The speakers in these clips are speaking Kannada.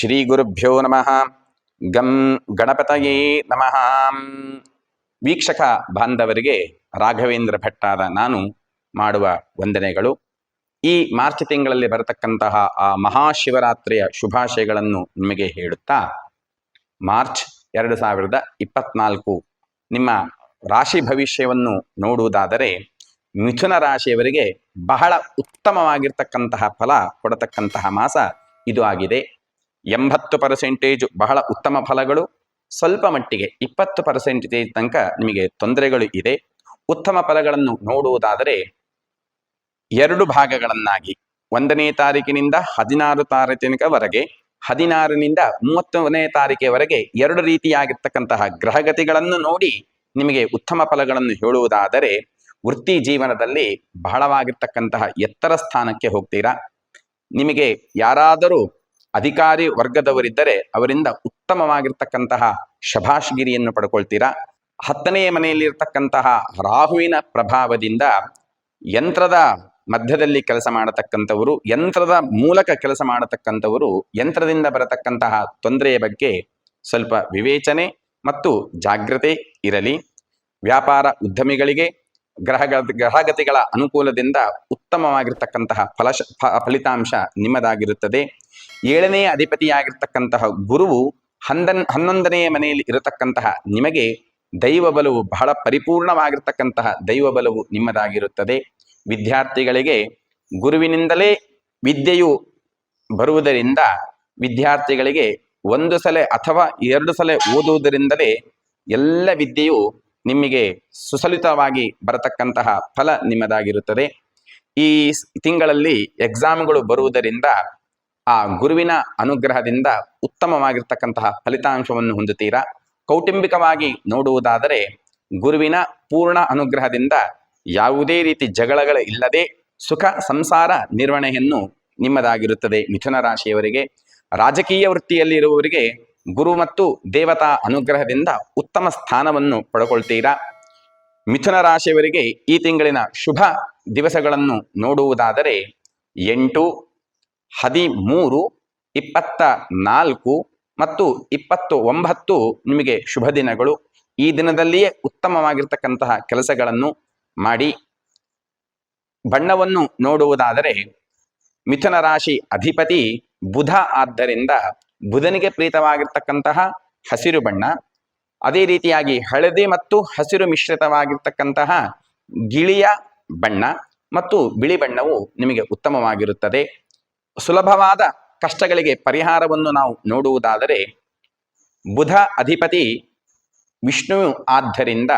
ಶ್ರೀ ಗುರುಭ್ಯೋ ನಮಃ. ಗಂ ಗಣಪತಯೇ ನಮಃ. ವೀಕ್ಷಕ ಬಾಂಧವರಿಗೆ ರಾಘವೇಂದ್ರ ಭಟ್ಟಾದ ನಾನು ಮಾಡುವ ವಂದನೆಗಳು. ಈ ಮಾರ್ಚ್ ತಿಂಗಳಲ್ಲಿ ಬರತಕ್ಕಂತಹ ಆ ಮಹಾಶಿವರಾತ್ರಿಯ ಶುಭಾಶಯಗಳನ್ನು ನಿಮಗೆ ಹೇಳುತ್ತಾ, ಮಾರ್ಚ್ ಎರಡು ಸಾವಿರದ ಇಪ್ಪತ್ನಾಲ್ಕು ನಿಮ್ಮ ರಾಶಿ ಭವಿಷ್ಯವನ್ನು ನೋಡುವುದಾದರೆ, ಮಿಥುನ ರಾಶಿಯವರಿಗೆ ಬಹಳ ಉತ್ತಮವಾಗಿರ್ತಕ್ಕಂತಹ ಫಲ ಕೊಡತಕ್ಕಂತಹ ಮಾಸ ಇದು ಆಗಿದೆ. ಎಂಬತ್ತು ಪರ್ಸೆಂಟೇಜ್ ಬಹಳ ಉತ್ತಮ ಫಲಗಳು, ಸ್ವಲ್ಪ ಮಟ್ಟಿಗೆ ಇಪ್ಪತ್ತು ಪರ್ಸೆಂಟೇಜ್ ತನಕ ನಿಮಗೆ ತೊಂದರೆಗಳು ಇದೆ. ಉತ್ತಮ ಫಲಗಳನ್ನು ನೋಡುವುದಾದರೆ ಎರಡು ಭಾಗಗಳನ್ನಾಗಿ. ಒಂದನೇ ತಾರೀಕಿನಿಂದ ಹದಿನಾರು ತಾರೀಕಿನವರೆಗೆ, ಹದಿನಾರರಿಂದ ಮೂವತ್ತನೇ ತಾರೀಕಿವರೆಗೆ ಎರಡು ರೀತಿಯಾಗಿರ್ತಕ್ಕಂತಹ ಗ್ರಹಗತಿಗಳನ್ನು ನೋಡಿ ನಿಮಗೆ ಉತ್ತಮ ಫಲಗಳನ್ನು ಹೇಳುವುದಾದರೆ ವೃತ್ತಿ ಜೀವನದಲ್ಲಿ ಬಹಳವಾಗಿರ್ತಕ್ಕಂತಹ ಎತ್ತರ ಸ್ಥಾನಕ್ಕೆ ಹೋಗ್ತೀರಾ. ನಿಮಗೆ ಯಾರಾದರೂ ಅಧಿಕಾರಿ ವರ್ಗದವರಿದ್ದರೆ ಅವರಿಂದ ಉತ್ತಮವಾಗಿರ್ತಕ್ಕಂತಹ ಶಭಾಷ್ಗಿರಿಯನ್ನು ಪಡ್ಕೊಳ್ತೀರಾ? ಹತ್ತನೆಯ ಮನೆಯಲ್ಲಿರ್ತಕ್ಕಂತಹ ರಾಹುವಿನ ಪ್ರಭಾವದಿಂದ ಯಂತ್ರದ ಮಧ್ಯದಲ್ಲಿ ಕೆಲಸ ಮಾಡತಕ್ಕಂಥವರು, ಯಂತ್ರದ ಮೂಲಕ ಕೆಲಸ ಮಾಡತಕ್ಕಂಥವರು, ಯಂತ್ರದಿಂದ ಬರತಕ್ಕಂತಹ ತೊಂದರೆಯ ಬಗ್ಗೆ ಸ್ವಲ್ಪ ವಿವೇಚನೆ ಮತ್ತು ಜಾಗ್ರತೆ ಇರಲಿ. ವ್ಯಾಪಾರ ಉದ್ಯಮಿಗಳಿಗೆ ಗ್ರಹಗಳ ಗ್ರಹಗತಿಗಳ ಅನುಕೂಲದಿಂದ ಉತ್ತಮವಾಗಿರ್ತಕ್ಕಂತಹ ಫಲಶ ಫಲಿತಾಂಶ ನಿಮ್ಮದಾಗಿರುತ್ತದೆ. ಏಳನೇ ಅಧಿಪತಿಯಾಗಿರ್ತಕ್ಕಂತಹ ಗುರುವು ಹನ್ನೊಂದ್ ಹನ್ನೊಂದನೆಯ ಮನೆಯಲ್ಲಿ ಇರತಕ್ಕಂತಹ ನಿಮಗೆ ದೈವ ಬಲವು ಬಹಳ ಪರಿಪೂರ್ಣವಾಗಿರ್ತಕ್ಕಂತಹ ದೈವ ಬಲವು ನಿಮ್ಮದಾಗಿರುತ್ತದೆ. ವಿದ್ಯಾರ್ಥಿಗಳಿಗೆ ಗುರುವಿನಿಂದಲೇ ವಿದ್ಯೆಯು ಬರುವುದರಿಂದ ವಿದ್ಯಾರ್ಥಿಗಳಿಗೆ ಒಂದು ಸಲ ಅಥವಾ ಎರಡು ಸಲ ಓದುವುದರಿಂದಲೇ ಎಲ್ಲ ವಿದ್ಯೆಯು ನಿಮಗೆ ಸುಸಲಿತವಾಗಿ ಬರತಕ್ಕಂತಹ ಫಲ ನಿಮ್ಮದಾಗಿರುತ್ತದೆ. ಈ ತಿಂಗಳಲ್ಲಿ ಎಕ್ಸಾಮ್ಗಳು ಬರುವುದರಿಂದ ಆ ಗುರುವಿನ ಅನುಗ್ರಹದಿಂದ ಉತ್ತಮವಾಗಿರ್ತಕ್ಕಂತಹ ಫಲಿತಾಂಶವನ್ನು ಹೊಂದುತ್ತೀರಾ? ಕೌಟುಂಬಿಕವಾಗಿ ನೋಡುವುದಾದರೆ ಗುರುವಿನ ಪೂರ್ಣ ಅನುಗ್ರಹದಿಂದ ಯಾವುದೇ ರೀತಿ ಜಗಳಗಳು ಇಲ್ಲದೆ ಸುಖ ಸಂಸಾರ ನಿರ್ವಹಣೆಯನ್ನು ನಿಮ್ಮದಾಗಿರುತ್ತದೆ ಮಿಥುನ ರಾಶಿಯವರಿಗೆ. ರಾಜಕೀಯ ವೃತ್ತಿಯಲ್ಲಿರುವವರಿಗೆ ಗುರು ಮತ್ತು ದೇವತಾ ಅನುಗ್ರಹದಿಂದ ಉತ್ತಮ ಸ್ಥಾನವನ್ನು ಪಡ್ಕೊಳ್ತೀರಾ? ಮಿಥುನ ರಾಶಿಯವರಿಗೆ ಈ ತಿಂಗಳಿನ ಶುಭ ದಿವಸಗಳನ್ನು ನೋಡುವುದಾದರೆ ಎಂಟು, ಹದಿಮೂರು, ಇಪ್ಪತ್ತ ನಾಲ್ಕು ಮತ್ತು ಇಪ್ಪತ್ತು ಒಂಬತ್ತು ನಿಮಗೆ ಶುಭ ದಿನಗಳು. ಈ ದಿನದಲ್ಲಿಯೇ ಉತ್ತಮವಾಗಿರ್ತಕ್ಕಂತಹ ಕೆಲಸಗಳನ್ನು ಮಾಡಿ. ಬಣ್ಣವನ್ನು ನೋಡುವುದಾದರೆ ಮಿಥುನ ರಾಶಿ ಅಧಿಪತಿ ಬುಧ ಆದ್ದರಿಂದ ಬುಧನಿಗೆ ಪ್ರೀತವಾಗಿರ್ತಕ್ಕಂತಹ ಹಸಿರು ಬಣ್ಣ, ಅದೇ ರೀತಿಯಾಗಿ ಹಳದಿ ಮತ್ತು ಹಸಿರು ಮಿಶ್ರಿತವಾಗಿರ್ತಕ್ಕಂತಹ ಗಿಳಿಯ ಬಣ್ಣ ಮತ್ತು ಬಿಳಿ ಬಣ್ಣವು ನಿಮಗೆ ಉತ್ತಮವಾಗಿರುತ್ತದೆ. ಸುಲಭವಾದ ಕಷ್ಟಗಳಿಗೆ ಪರಿಹಾರವನ್ನು ನಾವು ನೋಡುವುದಾದರೆ, ಬುಧ ಅಧಿಪತಿ ವಿಷ್ಣು ಆದ್ದರಿಂದ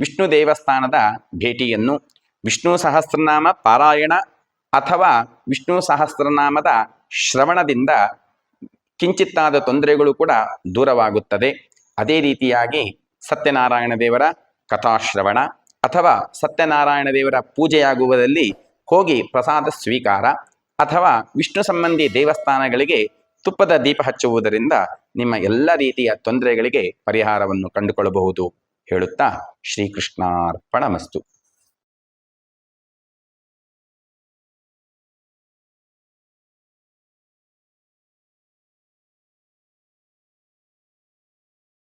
ವಿಷ್ಣು ದೇವಸ್ಥಾನದ ಭೇಟಿಯನ್ನು ವಿಷ್ಣು ಸಹಸ್ರನಾಮ ಪಾರಾಯಣ ಅಥವಾ ವಿಷ್ಣು ಸಹಸ್ರನಾಮದ ಶ್ರವಣದಿಂದ ಕಿಂಚಿತ್ತಾದ ತೊಂದರೆಗಳು ಕೂಡ ದೂರವಾಗುತ್ತದೆ. ಅದೇ ರೀತಿಯಾಗಿ ಸತ್ಯನಾರಾಯಣ ದೇವರ ಕಥಾಶ್ರವಣ ಅಥವಾ ಸತ್ಯನಾರಾಯಣ ದೇವರ ಪೂಜೆಯಾಗುವುದಲ್ಲಿ ಹೋಗಿ ಪ್ರಸಾದ ಸ್ವೀಕಾರ ಅಥವಾ ವಿಷ್ಣು ಸಂಬಂಧಿ ದೇವಸ್ಥಾನಗಳಿಗೆ ತುಪ್ಪದ ದೀಪ ಹಚ್ಚುವುದರಿಂದ ನಿಮ್ಮ ಎಲ್ಲ ರೀತಿಯ ತೊಂದರೆಗಳಿಗೆ ಪರಿಹಾರವನ್ನು ಕಂಡುಕೊಳ್ಳಬಹುದು. ಹೇಳುತ್ತಾ ಶ್ರೀಕೃಷ್ಣಾರ್ಪಣಮಸ್ತು.